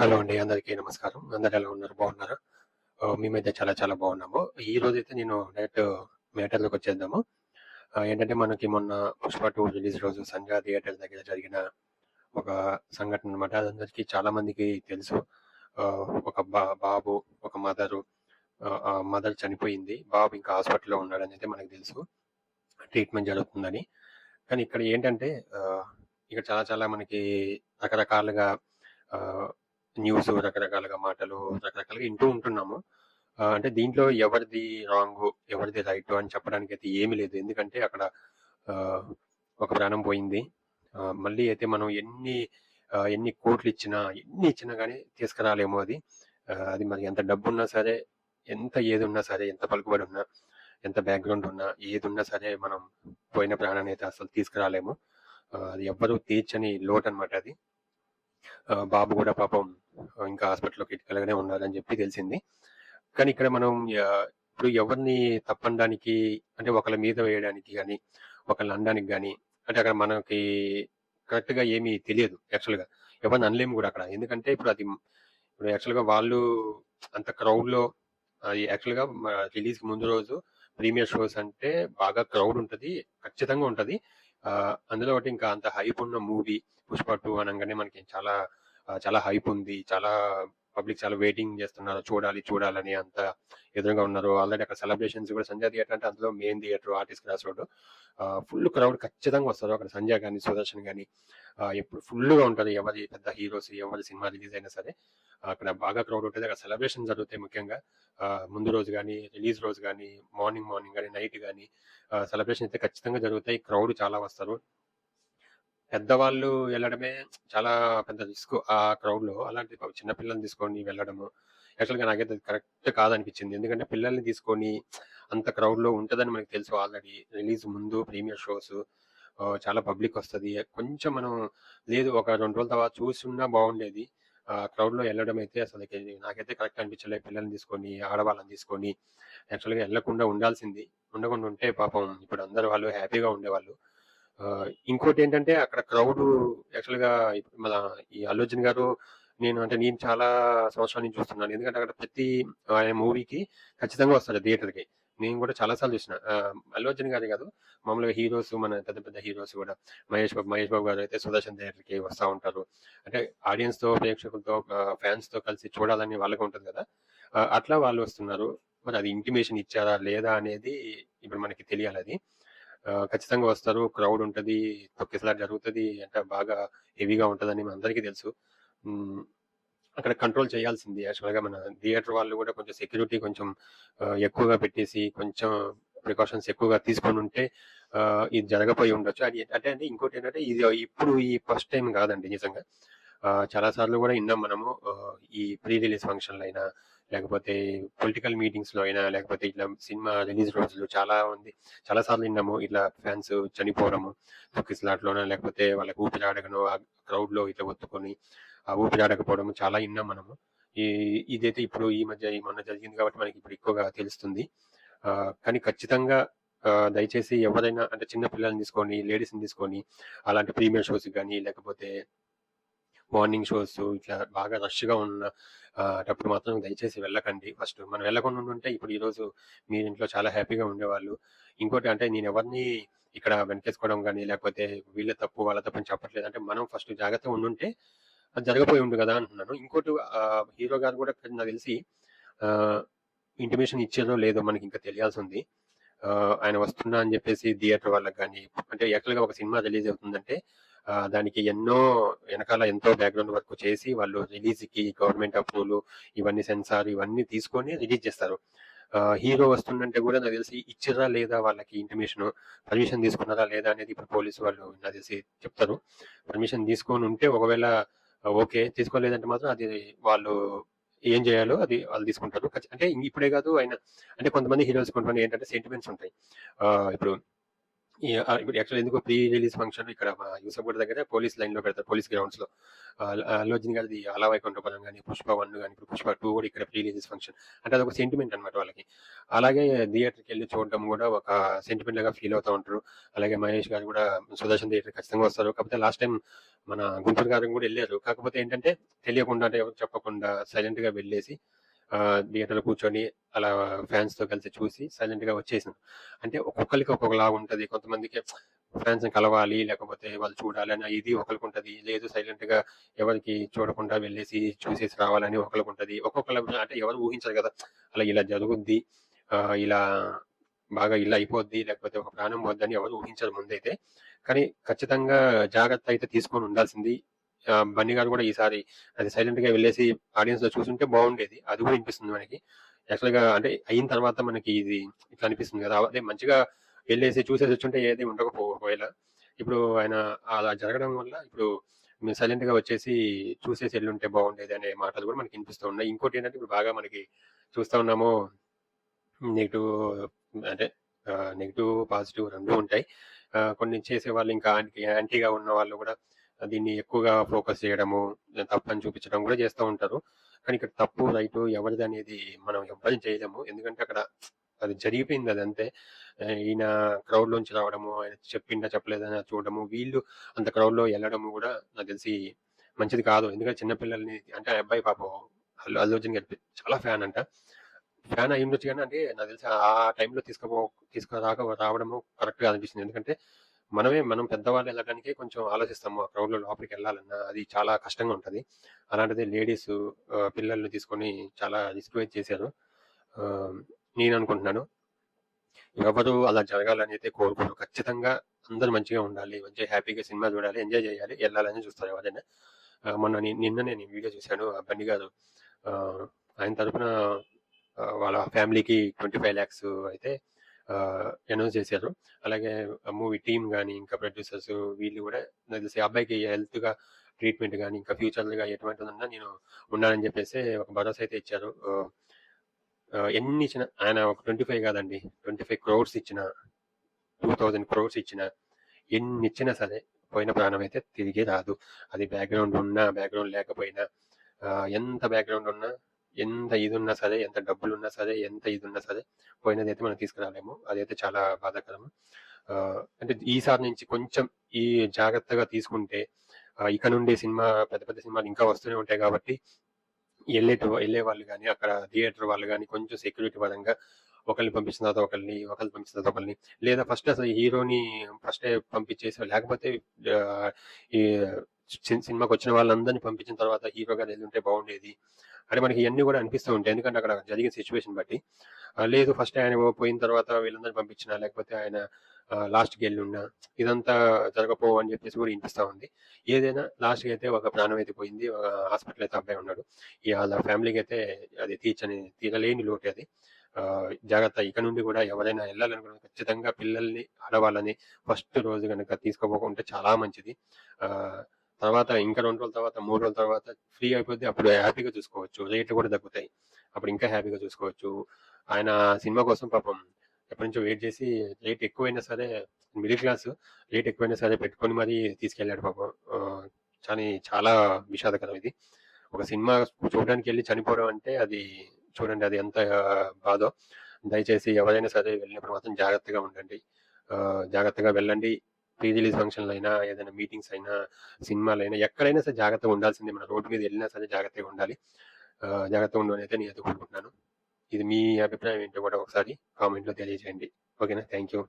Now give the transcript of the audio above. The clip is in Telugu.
హలో అండి అందరికీ నమస్కారం. అందరు ఎలా ఉన్నారు? బాగున్నారా? మేమైతే చాలా చాలా బాగున్నాము. ఈ రోజు అయితే నేను డైరెక్ట్ మ్యాటర్లోకి వచ్చేద్దాము. ఏంటంటే మనకి మొన్న పుష్ప టూ రిలీజ్ రోజు సంజా థియేటర్ దగ్గర జరిగిన ఒక సంఘటన అనమాట అదందరికీ చాలా మందికి తెలుసు. ఒక బా బాబు ఒక మదరు మదర్ చనిపోయింది. బాబు ఇంకా హాస్పిటల్లో ఉన్నాడని అయితే మనకు తెలుసు. ట్రీట్మెంట్ జరుగుతుందని. కానీ ఇక్కడ ఏంటంటే ఇక్కడ చాలా చాలా మనకి రకరకాలుగా న్యూస్ రకరకాలుగా మాటలు రకరకాలుగా వింటూ ఉంటున్నాము. అంటే దీంట్లో ఎవరిది రాంగ్ ఎవరిది రైట్ అని చెప్పడానికి అయితే ఏమీ లేదు. ఎందుకంటే అక్కడ ఒక ప్రాణం పోయింది. మళ్ళీ అయితే మనం ఎన్ని ఎన్ని కోట్లు ఇచ్చినా ఎన్ని ఇచ్చినా కానీ తీసుకురాలేమో అది. అది మరి ఎంత డబ్బు ఉన్నా సరే ఎంత ఏది ఉన్నా సరే ఎంత పలుకుబడి ఉన్నా ఎంత బ్యాక్గ్రౌండ్ ఉన్నా ఏది ఉన్నా సరే మనం పోయిన ప్రాణాన్ని అయితే అసలు తీసుకురాలేము. అది ఎవ్వరూ తీర్చని లోటు అనమాట అది. బాబు కూడా పాపం ఇంకా హాస్పిటల్లోకి ఇటుకలగానే ఉన్నారని చెప్పి తెలిసింది. కానీ ఇక్కడ మనం ఇప్పుడు ఎవరిని తప్పనడానికి అంటే ఒకళ్ళ మీద వేయడానికి కానీ ఒకళ్ళని అనడానికి కానీ అంటే అక్కడ మనకి కరెక్ట్గా ఏమీ తెలియదు యాక్చువల్గా ఎవరిని అనలేము కూడా అక్కడ. ఎందుకంటే ఇప్పుడు అది ఇప్పుడు యాక్చువల్గా వాళ్ళు అంత క్రౌడ్లో యాక్చువల్గా రిలీజ్ ముందు రోజు ప్రీమియర్ షోస్ అంటే బాగా క్రౌడ్ ఉంటది ఖచ్చితంగా ఉంటది. అందులో ఒకటి ఇంకా అంత హైప్ ఉన్న మూవీ పుష్ప టూ అనగానే మనకి చాలా చాలా హైప్ ఉంది. చాలా పబ్లిక్ చాలా వెయిటింగ్ చేస్తున్నారు. చూడాలి చూడాలని అంత ఎదురుగా ఉన్నారు. ఆల్రెడీ అక్కడ సెలబ్రేషన్స్ కూడా సంజయ్ థియేటర్ అంటే అందులో main theatre artist cross road full crowd ఖచ్చితంగా వస్తారు. అక్కడ సంజయ్ కానీ సుదర్శన్ కానీ ఎప్పుడు ఫుల్గా ఉంటారు. ఉంటుంది ఎవరి పెద్ద హీరోస్ ఎవరి సినిమా రిలీజ్ అయినా సరే అక్కడ బాగా క్రౌడ్ ఉంటుంది. అక్కడ సెలబ్రేషన్ జరుగుతాయి ముఖ్యంగా. ముందు రోజు కానీ రిలీజ్ రోజు కానీ మార్నింగ్ మార్నింగ్ కానీ నైట్ కానీ సెలబ్రేషన్ అయితే ఖచ్చితంగా జరుగుతాయి. క్రౌడ్ చాలా వస్తారు. పెద్దవాళ్ళు వెళ్ళడమే చాలా పెద్ద రిస్క్ ఆ క్రౌడ్లో అలాంటి పాపం చిన్న పిల్లల్ని తీసుకొని వెళ్ళడము. యాక్చువల్గా నాకైతే కరెక్ట్ కాదనిపించింది. ఎందుకంటే పిల్లల్ని తీసుకొని అంత క్రౌడ్లో ఉంటదని మనకు తెలుసు ఆల్రెడీ. రిలీజ్ ముందు ప్రీమియర్ షోస్ చాలా పబ్లిక్ వస్తది. కొంచెం మనం లేదు ఒక రెండు రోజుల తర్వాత చూసున్నా బాగుండేది. ఆ క్రౌడ్లో వెళ్ళడం అయితే అసలు నాకైతే కరెక్ట్ అనిపించలేదు. పిల్లల్ని తీసుకొని ఆడవాళ్ళని తీసుకొని యాక్చువల్గా వెళ్ళకుండా ఉండాల్సింది. ఉండకుండా ఉంటే పాపం ఇప్పుడు అందరు వాళ్ళు హ్యాపీగా ఉండేవాళ్ళు. ఇంకోటి ఏంటంటే అక్కడ క్రౌడ్ యాక్చువల్గా మన ఈ అల్లుర్జున్ గారు నేను అంటే నేను చాలా సంవత్సరాల నుంచి చూస్తున్నాను. ఎందుకంటే అక్కడ ప్రతి ఆయన మూవీకి ఖచ్చితంగా వస్తాడు థియేటర్కి నేను కూడా చాలా సార్లు చూసిన. ఆ, అల్లు అర్జున్ కాదు మామూలుగా హీరోస్ మన పెద్ద పెద్ద హీరోస్ కూడా. మహేష్ బాబు మహేష్ బాబు గారు అయితే సుదర్శన్ థియేటర్కి వస్తూ ఉంటారు. అంటే ఆడియన్స్తో ప్రేక్షకులతో ఫ్యాన్స్తో కలిసి చూడాలని వాళ్ళకి ఉంటుంది కదా. అట్లా వాళ్ళు వస్తున్నారు. మరి అది ఇంటిమేషన్ ఇచ్చారా లేదా అనేది ఇప్పుడు మనకి తెలియాలి అది. ఖచ్చితంగా వస్తారు. క్రౌడ్ ఉంటుంది. తొక్కేసలాట జరుగుతుంది. అంటే బాగా హెవీగా ఉంటుందని మన అందరికీ తెలుసు. అక్కడ కంట్రోల్ చేయాల్సింది యాక్చువల్గా మన థియేటర్ వాళ్ళు కూడా కొంచెం సెక్యూరిటీ కొంచెం ఎక్కువగా పెట్టేసి కొంచెం ప్రికాషన్స్ ఎక్కువగా తీసుకొని ఉంటే ఇది జరగపోయి ఉండొచ్చు. అది అంటే అంటే ఇంకోటి ఏంటంటే ఇది ఇప్పుడు ఈ ఫస్ట్ టైం కాదండి నిజంగా. చాలా సార్లు కూడా విన్నాం మనము ఈ ప్రీ రిలీజ్ ఫంక్షన్లు అయినా లేకపోతే పొలిటికల్ మీటింగ్స్లో అయినా లేకపోతే ఇట్లా సినిమా రిలీజ్ రోజులు చాలా ఉంది చాలా సార్లు విన్నాము ఇట్లా ఫ్యాన్స్ చనిపోవడము తొక్కిసలాట్లోనో లేకపోతే వాళ్ళకి ఊపిరాడకనో ఆ క్రౌడ్లో ఇట్లా ఒత్తుకొని ఆ ఊపిరి ఆడకపోవడం చాలా విన్నాం మనము. ఈ ఇదైతే ఇప్పుడు ఈ మధ్య ఈ మొన్న జరిగింది కాబట్టి మనకి ఇప్పుడు ఎక్కువగా తెలుస్తుంది. ఆ, కానీ ఖచ్చితంగా దయచేసి ఎవరైనా అంటే చిన్న పిల్లల్ని తీసుకొని లేడీస్ని తీసుకొని అలాంటి ప్రీమియర్ షోస్ కానీ లేకపోతే మార్నింగ్ షోస్ ఇట్లా బాగా రష్గా ఉన్నప్పుడు ఉన్న మాత్రం దయచేసి వెళ్ళకండి ఫస్ట్. మనం వెళ్ళకుండా ఉంటే ఇప్పుడు ఈరోజు మీ ఇంట్లో చాలా హ్యాపీగా ఉండేవాళ్ళు. ఇంకోటి అంటే నేను ఎవరిని ఇక్కడ వెనకేసుకోవడం కానీ లేకపోతే వీళ్ళ తప్పు వాళ్ళ తప్పు అని చెప్పట్లేదు. అంటే మనం ఫస్ట్ జాగ్రత్తగా ఉండుంటే అది జరగపోయి ఉండు కదా అంటున్నాను. ఇంకోటి హీరో గారు కూడా నాకు తెలిసి ఇంటిమేషన్ ఇచ్చారో లేదో మనకి ఇంకా తెలియాల్సి ఉంది ఆయన వస్తున్నా అని చెప్పేసి థియేటర్ వాళ్ళకి కానీ అంటే యాక్చువల్ ఒక సినిమా రిలీజ్ అవుతుందంటే దానికి ఎన్నో వెనకాల ఎంతో బ్యాక్గ్రౌండ్ వర్క్ చేసి వాళ్ళు రిలీజ్కి గవర్నమెంట్ అప్రూవల్ ఇవన్నీ సెన్సార్ ఇవన్నీ తీసుకొని రిలీజ్ చేస్తారు. హీరో వస్తుందంటే కూడా నాకు తెలిసి ఇచ్చిరా లేదా వాళ్ళకి ఇంటిమేషన్ పర్మిషన్ తీసుకున్నారా లేదా అనేది ఇప్పుడు పోలీసు వాళ్ళు నాకు తెలిసి చెప్తారు. పర్మిషన్ తీసుకొని ఉంటే ఒకవేళ ఓకే తీసుకోలేదంటే మాత్రం అది వాళ్ళు ఏం చేయాలో అది వాళ్ళు తీసుకుంటారు. అంటే ఇప్పుడే కాదు ఆయన అంటే కొంతమంది హీరోస్ కొంతమంది ఏంటంటే సెంటిమెంట్స్ ఉంటాయి. ఇప్పుడు ఇప్పుడు యాక్చువల్లీ ఎందుకో ప్రీ రిలీజ్ ఫంక్షన్ ఇక్కడ యూసఫ్‌గూడ దగ్గర పోలీస్ లైన్‌లో పెడతారు. పోలీస్ గ్రౌండ్స్లో అల్లు అర్జున్ గారిది 'అల వైకుంఠపురం' గాని, 'పుష్ప వన్ కానీ ఇప్పుడు 'పుష్ప టూ కూడా ఇక్కడ ప్రీ రిలీజ్ ఫంక్షన్. అంటే అదొక సెంటిమెంట్ అన్నమాట వాళ్ళకి. అలాగే థియేటర్‌కెళ్ళి చూడడం కూడా ఒక సెంటిమెంట్‌లాగా ఫీల్ అవుతా ఉంటారు. అలాగే మహేష్ గారు కూడా సుదర్శన్ థియేటర్ ఖచ్చితంగా వస్తారు. కాకపోతే లాస్ట్ టైం మన గుంటూరు గారు కూడా వెళ్ళారు కాకపోతే ఏంటంటే తెలియకుండా అంటే ఎవరికీ చెప్పకుండా సైలెంట్‌గా వెళ్ళేసి థియేటర్‌లో కూర్చొని అలా ఫ్యాన్స్తో కలిసి చూసి సైలెంట్గా వచ్చేసాను. అంటే ఒక్కొక్కరికి ఒక్కొక్కలా ఉంటది. కొంతమందికి ఫ్యాన్స్‌ని కలవాలి, లేకపోతే వాళ్ళు చూడాలి అని ఇది ఒకళ్ళకుంటది. లేదు సైలెంట్గా ఎవరికి చూడకుండా వెళ్ళేసి చూసేసి రావాలని ఒకళ్ళకుంటది. ఒక్కొక్కళ్ళ అంటే ఎవరు ఊహించరు కదా! అలా ఇలా జరుగుద్ది. ఇలా బాగా ఇలా అయిపోద్ది, లేకపోతే ఒక ప్రాణం పోద్దని ఎవరు ఊహించరు ముందైతే. కానీ ఖచ్చితంగా జాగ్రత్త అయితే తీసుకొని ఉండాల్సింది. బన్నీ గారు కూడా ఈసారి అది సైలెంట్‌గా వెళ్ళేసి ఆడియన్స్‌లో చూసుంటే బాగుండేది అది కూడా అనిపిస్తుంది మనకి. యాక్చువల్‌గా అంటే అయిన తర్వాత మనకి ఇది ఇట్లా అనిపిస్తుంది కదా! అదే మంచిగా వెళ్ళేసి చూసేసి వచ్చుంటే ఏది ఉండకపో ఒకవేళ. ఇప్పుడు ఆయన అలా జరగడం వల్ల ఇప్పుడు మేము సైలెంట్‌గా వచ్చేసి చూసేసి ఎళ్ళుంటే బాగుండేది అనే మాటలు కూడా మనకి వినిపిస్తూ ఉన్నాయి. ఇంకోటేంటంటే ఇప్పుడు బాగా మనకి చూస్తా ఉన్నాము నెగిటివ్ అంటే నెగిటివ్ పాజిటివ్ రెండు ఉంటాయి. కొన్ని చేసే వాళ్ళు ఇంకా యాంటీగా యాంటీగా ఉన్నవాళ్ళు కూడా దీన్ని ఎక్కువగా ఫోకస్ చేయడము, తప్పని చూపించడం కూడా చేస్తూ ఉంటారు. కానీ ఇక్కడ తప్పు, రైటు ఎవరిదనేది మనం ఎవ్వరు చేయలేము. ఎందుకంటే అక్కడ అది జరిగిపోయింది అది అంతే ఈయన క్రౌడ్ లోంచి రావడము, ఆయన చెప్పిండా చెప్పలేదా చూడడము, వీళ్ళు అంత క్రౌడ్లో వెళ్ళడము కూడా నాకు తెలిసి మంచిది కాదు. ఎందుకంటే చిన్నపిల్లల్ని అంటే ఆ అబ్బాయి పాపం అల్లు అల్లు అర్జున్ చాలా ఫ్యాన్ అంట. ఫ్యాన్ అయ్యుండొచ్చు కానీ అంటే నాకు తెలిసి ఆ టైంలో తీసుకోపో తీసుకురాక రావడము కరెక్ట్‌గా అనిపిస్తుంది. ఎందుకంటే మనమే మనం పెద్దవాళ్ళు వెళ్ళడానికి కొంచెం ఆలోచిస్తాము. ఆ క్రౌడ్‌లో లోపలికెళ్ళాలన్నా అది చాలా కష్టంగా ఉంటుంది అలాంటిది లేడీస్ పిల్లల్ని తీసుకొని చాలా రిస్క్ చేశారు. నేను అనుకుంటున్నాను. ఎవరు అలా జరగాలని అయితే కోరుకోరు. ఖచ్చితంగా అందరూ మంచిగా ఉండాలి. మంచిగా హ్యాపీగా సినిమా చూడాలి, ఎంజాయ్ చేయాలి, వెళ్ళాలని చూస్తారు ఎవరైనా. మొన్న నిన్న నేను వీడియో చూసాను. ఆ బండి గారు ఆయన తరపున వాళ్ళ ఫ్యామిలీకి 25,00,000 అయితే అనౌన్స్ చేశారు. అలాగే మూవీ టీమ్ కానీ ఇంకా ప్రొడ్యూసర్స్ వీళ్ళు కూడా నాకు తెలిసి అబ్బాయికి హెల్త్‌గా ట్రీట్మెంట్ కానీ ఇంకా ఫ్యూచర్‌గా ఉందన్నా నేను ఉన్నానని చెప్పేసి ఒక భరోసా అయితే ఇచ్చారు. ఎన్ని ఇచ్చిన ఆయన ఒక 25 కాదండి. 25 క్రోర్స్ ఇచ్చినా, 2000 క్రోర్స్ ఇచ్చిన ఎన్ని ఇచ్చినా సరే పోయిన ప్రాణం అయితే తిరిగి రాదు. అది బ్యాక్‌గ్రౌండ్ ఉన్నా, బ్యాక్‌గ్రౌండ్ లేకపోయినా, ఎంత బ్యాక్‌గ్రౌండ్ ఉన్నా, ఎంత ఇది ఉన్నా సరే, ఎంత డబ్బులు ఉన్నా సరే, ఎంత ఇది ఉన్నా సరే, పోయినదైతే మనం తీసుకురాలేము. అదైతే చాలా బాధాకరము అంటే ఈసారి నుంచి కొంచెం ఈ జాగ్రత్తగా తీసుకుంటే ఇక నుండి సినిమా పెద్ద పెద్ద సినిమాలు ఇంకా వస్తూనే ఉంటాయి కాబట్టి వెళ్ళేటరు వెళ్ళే వాళ్ళు కానీ అక్కడ థియేటర్ వాళ్ళు కానీ కొంచెం సెక్యూరిటీ పరంగా ఒకరిని పంపించిన తర్వాత ఒకరిని ఒకరిని పంపించిన తర్వాత ఒకరిని లేదా ఫస్ట్ అసలు హీరోని ఫస్టే పంపించేసి లేకపోతే ఈ సి సినిమాకొచ్చిన వాళ్ళందరినీ పంపించిన తర్వాత హీరో గారు ఉంటే బాగుండేది అని మనకి ఇవన్నీ కూడా అనిపిస్తూ ఉంటాయి. ఎందుకంటే అక్కడ జరిగిన సిచ్యువేషన్ బట్టి. లేదు ఫస్ట్ ఆయన పోయిన తర్వాత వీళ్ళందరిని పంపించినా, లేకపోతే ఆయన లాస్ట్కి వెళ్ళి ఉన్నా ఇదంతా జరగపోవు అని చెప్పేసి కూడా వినిపిస్తూ ఉంది. ఏదైనా లాస్ట్‌కి అయితే ఒక ప్రాణం అయితే పోయింది. ఒక హాస్పిటల్ అయితే అబ్బాయి ఉన్నాడు. ఇగ ఫ్యామిలీకి అయితే అది తీర్చని తీరలేని లోటు అది. జాగ్రత్త ఇక నుండి కూడా ఎవరైనా వెళ్ళాలనుకున్నా ఖచ్చితంగా పిల్లల్ని, ఆడవాళ్ళని ఫస్ట్ రోజు కనుక తీసుకోపోకుంటే చాలా మంచిది. తర్వాత ఇంకా రెండు రోజుల తర్వాత, మూడు రోజుల తర్వాత ఫ్రీ అయిపోద్ది. అప్పుడు హ్యాపీగా చూసుకోవచ్చు. రేట్లు కూడా తగ్గుతాయి. అప్పుడు ఇంకా హ్యాపీగా చూసుకోవచ్చు. ఆయన సినిమా కోసం పాపం ఎప్పటినుంచో వెయిట్ చేసి రేట్ ఎక్కువైనా సరే మిడిల్ క్లాస్ రేట్ ఎక్కువైనా సరే పెట్టుకొని మరీ తీసుకెళ్ళాడు పాపం. కానీ చాలా విషాదకరం ఇది. ఒక సినిమా చూడడానికి వెళ్ళి చనిపోవడం అంటే అది చూడండి అది ఎంత బాధో. దయచేసి ఎవరైనా సరే వెళ్ళినప్పుడు మాత్రం జాగ్రత్తగా ఉండండి. జాగ్రత్తగా వెళ్ళండి. ప్రీ రిలీజ్ అయినా ఏదైనా మీటింగ్స్ అయినా, సినిమాలైనా ఎక్కడైనా సరే జాగ్రత్తగా ఉండాల్సిందే. మన రోడ్డు మీద వెళ్ళినా సరే జాగ్రత్తగా ఉండాలి. జాగ్రత్తగా ఉండాలని అయితే నేనైతే కోరుకుంటున్నాను. ఇది మీ అభిప్రాయం ఏంటో కూడా ఒకసారి కామెంట్‌లో తెలియజేయండి. ఓకేనా? Thank you.